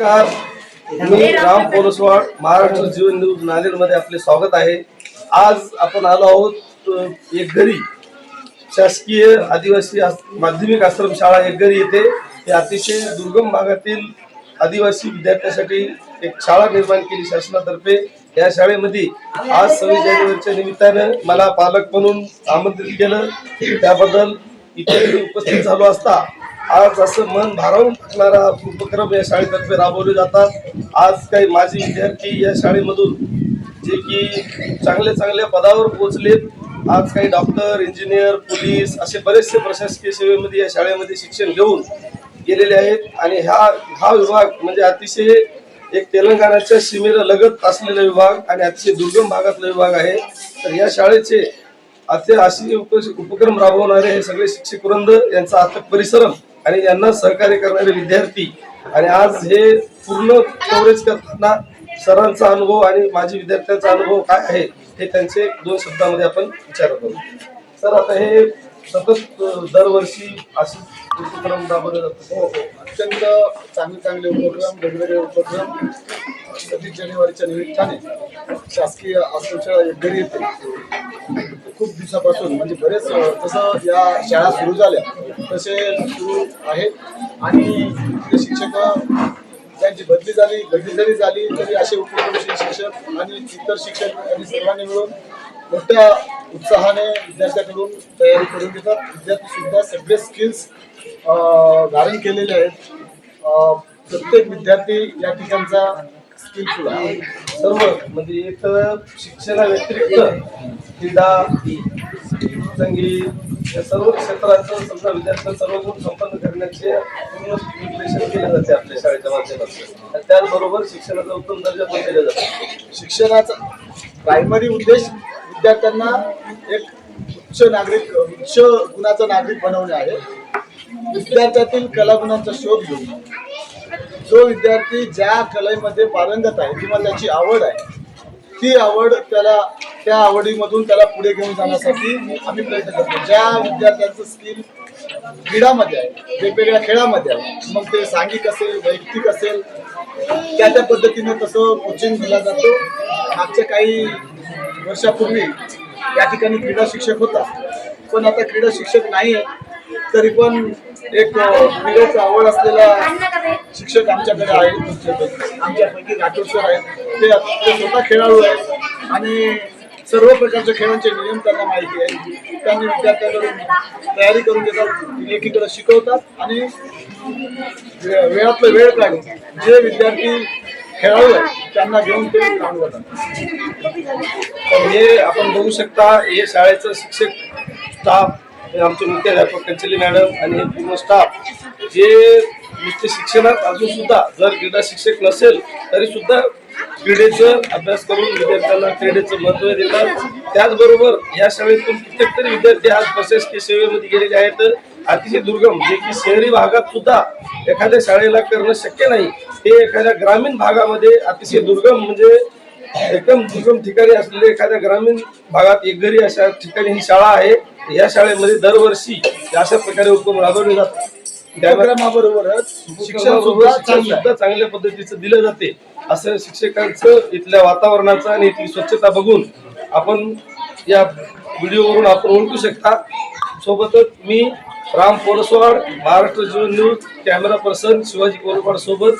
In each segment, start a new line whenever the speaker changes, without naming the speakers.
नमस्कार. मी राम पोलसवाड महाराष्ट्र जीवन न्यूज नांदेडमध्ये आपले स्वागत आहे. आज आपण आलो आहोत एक घरी शासकीय आदिवासी माध्यमिक आश्रम शाळा एक घरी येते हे अतिशय दुर्गम भागातील आदिवासी विद्यार्थ्यांसाठी एक शाळा निर्माण केली शासनातर्फे. या शाळेमध्ये आज सव्वीस जानेवारीच्या निमित्तानं मला पालक म्हणून आमंत्रित केलं. त्याबद्दल इथे उपस्थित झालो असता आज असं मन भारावून टाकणारा उपक्रम या शाळेतर्फे राबवले जातात. आज काही माजी विद्यार्थी या शाळेमधून जे की चांगल्या चांगल्या पदावर पोहोचलेत. आज काही डॉक्टर इंजिनियर पोलीस असे बरेचसे प्रशासकीय सेवेमध्ये या शाळेमध्ये शिक्षण घेऊन गेलेले आहेत. आणि ह्या हा विभाग म्हणजे अतिशय एक तेलंगणाच्या सीमेला लगत असलेला विभाग आणि अतिशय दुर्गम भागातला विभाग आहे. तर या शाळेचे असे अशी उपक्रम राबवणारे हे सगळे शिक्षक वृंद यांचा अथक परिश्रम आणि यांना सहकार्य करणारे विद्यार्थी आणि आज हे पूर्ण कव्हरेज करताना सरांचा अनुभव आणि माझी विद्यार्थ्यांचा अनुभव काय आहे हे त्यांचे दोन शब्दामध्ये आपण विचारत आहोत सर आता हे सतत दरवर्षी असे उपक्रम राबवले जातात.
हो, हो. अत्यंत चांगले चांगले उपक्रम वेगवेगळे उपक्रम. सव्वीस जानेवारीच्या निमित्ताने शासकीय आश्रमशाळा घरी येते. खूप दिवसापासून म्हणजे बरेच तसं या शाळा सुरू झाल्या. तसे सुरू आहेत. आणि ते शिक्षक त्यांची बदली झाली बदली जरी झाली तरी असे उपक्रमशील शिक्षक आणि इतर शिक्षक आणि सर्वांनी मिळून मोठ्या उत्साहाने विद्यार्थ्याकडून तयारी करून घेतात. विद्यार्थी सुद्धा सगळे स्किल्स धारण केलेले आहेत. प्रत्येक विद्यार्थी या ठिकाणचा स्किलफुल आहे.
सर्व म्हणजे एक शिक्षणा शिक्षणाव्यतिरिक्त क्रीडा संगीत या सर्व क्षेत्राचं समजा विद्यार्थ्यांना सर्व गुण संपन्न करण्याचे पूर्ण विश्लेषण केले जाते आपल्या शाळेच्या माध्यमातून. आणि त्याचबरोबर शिक्षणाचा उत्तम दर्जा पण दिला जातो.
शिक्षणाचा प्रायमरी उद्देश विद्यार्थ्यांना एक उच्च नागरिक उच्च गुणाचा नागरिक बनवणे आहे. विद्यार्थ्यातील कलागुणांचा शोध घेऊन. जो विद्यार्थी ज्या कलेमध्ये पारंगत आहे किंवा त्याची आवड आहे ती आवड त्याला त्या आवडीमधून त्याला पुढे घेऊन जाण्यासाठी आम्ही प्रयत्न करतो. ज्या विद्यार्थ्यांचं स्किल क्रीडामध्ये आहे वेगवेगळ्या खेळामध्ये आहे मग ते सांघिक असेल वैयक्तिक असेल त्या त्या पद्धतीने तसं कोचिंग दिला जातो. मागच्या काही वर्षापूर्वी या ठिकाणी क्रीडा शिक्षक होता पण आता क्रीडा शिक्षक नाही आहे तरी पण एक अ, क्रीडेचा आवड असलेला शिक्षक आमच्याकडे आहेत. आमच्यापैकी राठोड सर आहेत. ते ते स्वतः खेळाडू आहेत आणि सर्व प्रकारच्या खेळांचे नियम त्यांना माहिती आहे. त्यांनी विद्यार्थ्यांकडून तयारी करून घेतात एकीकडे शिकवतात आणि वेळातलं वेळ काढून जे विद्यार्थी खेळाडू आहेत त्यांना घेऊन ते
तर हे आपण बघू शकता हे शाळेचं शिक्षक स्टाफ हे आमचे मुख्याध्यापक कंचली मॅडम आणि पूर्ण स्टाफ जे नुसते शिक्षणात अजून सुद्धा जर क्रीडा शिक्षक नसेल तरी सुद्धा क्रीडेचं अभ्यास करून विद्यार्थ्यांना क्रीडेचं महत्त्व देतात. त्याचबरोबर या शाळेतून कित्येक तरी विद्यार्थी आज प्रशासकीय सेवेमध्ये गेलेले आहेत. अतिशय दुर्गम जे की शहरी भागात सुद्धा एखाद्या शाळेला करणं शक्य नाही. हे एखाद्या ग्रामीण भागामध्ये अतिशय दुर्गम म्हणजे एकदम दुर्गम ठिकाणी असलेले एखाद्या ग्रामीण भागात एक घरी अशा ठिकाणी ही शाळा आहे. या शाळेमध्ये दरवर्षी अशा प्रकारे उपक्रम राबवले जातात. त्यामुळे
उपक्रमाबरोबरच शिक्षण.
सुद्धा चांगल्या पद्धतीचं दिलं जाते. असं शिक्षकांचं इथल्या वातावरणाचं आणि इथली स्वच्छता बघून आपण या व्हिडिओवरून आपण ओळखू शकता. सोबतच मी Ram Poraswad Maharashtra Jeevan news camera person Shivaji Korwad सोबत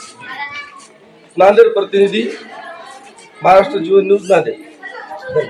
नांदेड प्रतिनिधी महाराष्ट्र जीवन न्यूज नांदेड.